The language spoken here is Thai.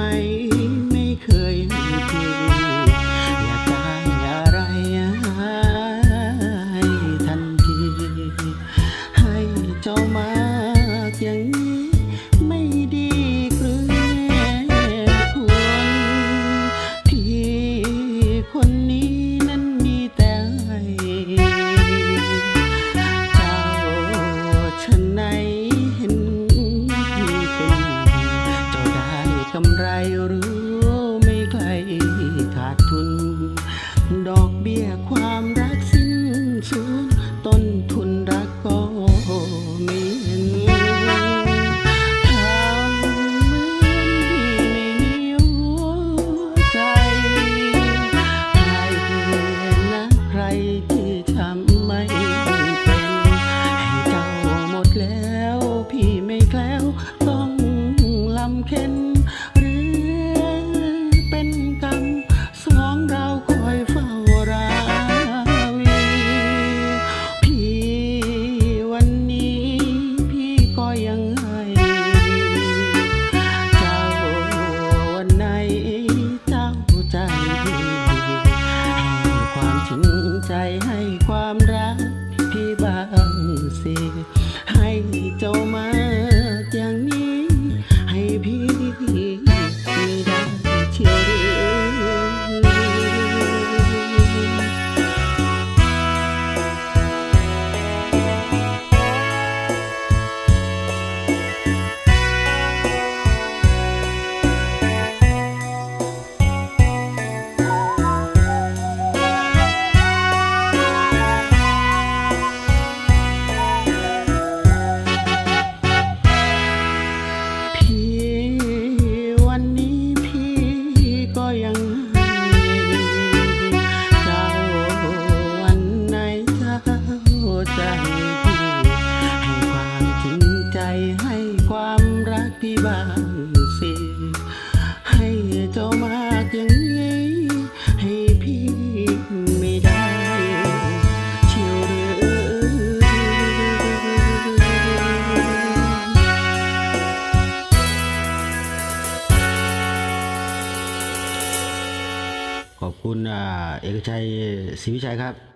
ไหม ไม่เคยมีทีอยากได้อะไรให้ทันที ให้เจ้ามา music ขอบคุณเอกชัยศรีวิชัยครับ